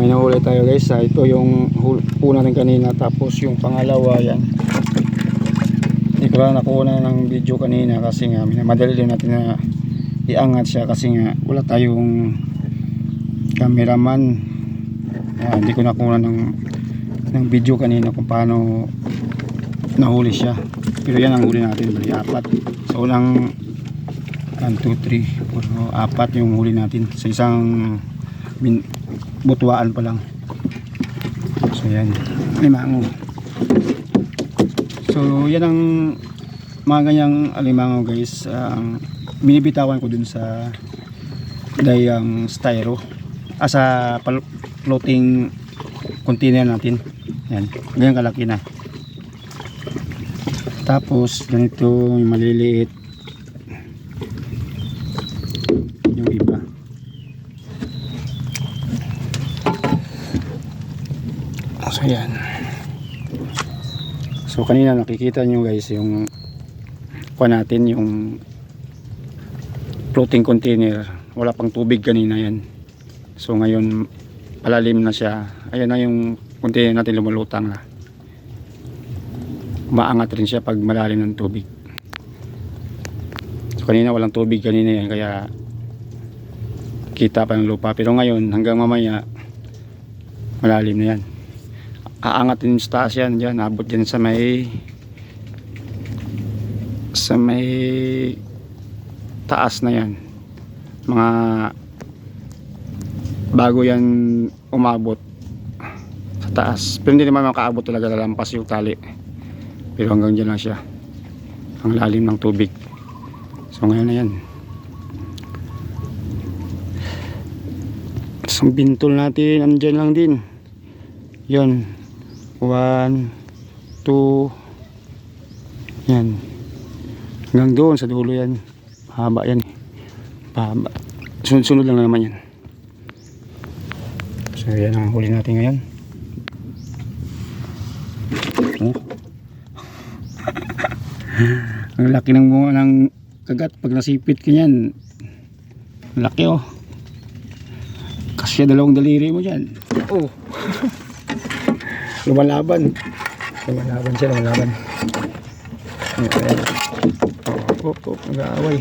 may nahuli tayo guys. Ah, ito yung una rin kanina. Tapos yung pangalawa yan. Hindi nakuha ng video kanina kasi nga madali din natin na iangat siya kasi nga wala tayong cameraman. Ah, hindi ko nakuha ng ng video kanina kung paano nahuli siya. Pero yan ang huli natin, bali apat. Sa unang 1, 2, 3, 4, apat yung huli natin sa isang bin, butuaan pa lang. So yan, alimango. So yan ang mga ganyang alimango guys. Ang binibitawan ko dun sa dayang styro. Ah, sa floating container natin. Yan, ganyan kalaki na. Tapos ganito yung maliliit yung iba. So yan. So kanina nakikita nyo guys yung kuha natin yung floating container. Wala pang tubig kanina yan. So ngayon palalim na siya. Ayan na yung container natin lumulutang na. Maangat rin siya pag malalim ng tubig. So kanina walang tubig kanina yan kaya kita pa ng lupa. Pero ngayon hanggang mamaya malalim na yan aangat yung stas yan abot dyan sa may sa may taas na yan. Mga bago yan umabot sa taas. Pero hindi naman makaabot talaga lalampas yung tali. Pero hanggang dyan lang siya. Ang lalim ng tubig. So ngayon na yan. Ang bintol natin andyan lang din. Yon 1, 2, yan. Hanggang doon sa dulo yan. Haba yan. Pahaba. Sunod-sunod lang naman yan. So yan ang huli natin ngayon. Oh. ang laki ng bunga ng kagat pag nasipit ka yan. Laki oh. Kasi dalawang daliri mo dyan. Oh. lumalaban. Lumalaban siya, lumalaban. Ayan. Oh, oh, nag-aaway.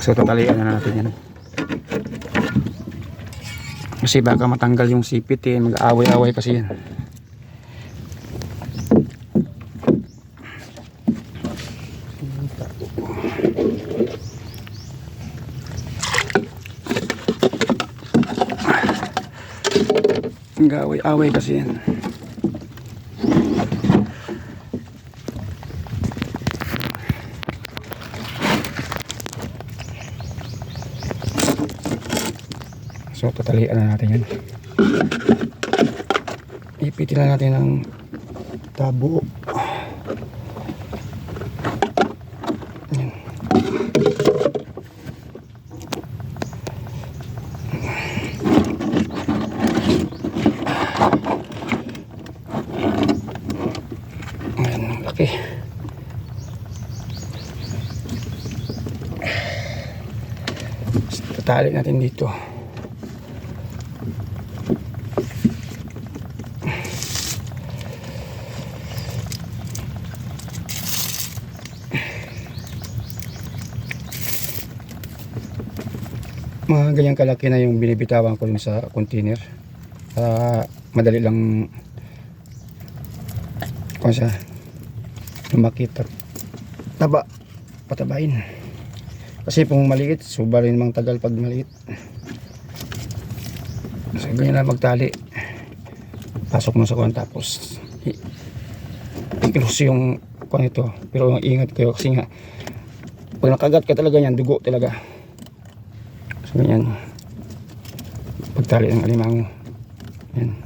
So, tatalian na natin yan. Kasi baka matanggal yung sipit eh. Mag-aaway-aaway kasi yan. Mag-aaway-aaway kasi yan. So, tatalian na natin yan. Ipitin na natin ng tabo. Tatali natin dito. mga ganyang kalaki na yung binibitawan ko dun sa container para madali lang kung sa lumakit at taba patabain kasi kung maliit suba rin mang tagal pag maliit so ganyan na magtali pasok mo sa kuwan tapos i- i-close yung kuwan ito pero ingat kayo kasi nga pag nakagat ka talaga yan dugo talaga So yan. Pagtali ng alimango. Yan.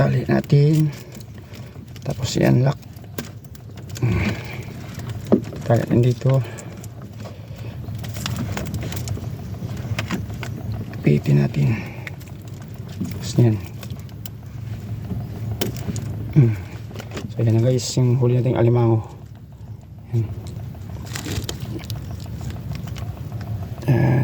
Tali natin. Tapos yan lock. Tali dito. pitin natin Tapos yan. Mm. So yan na guys, yung huli nating alimango. Yan. Yan.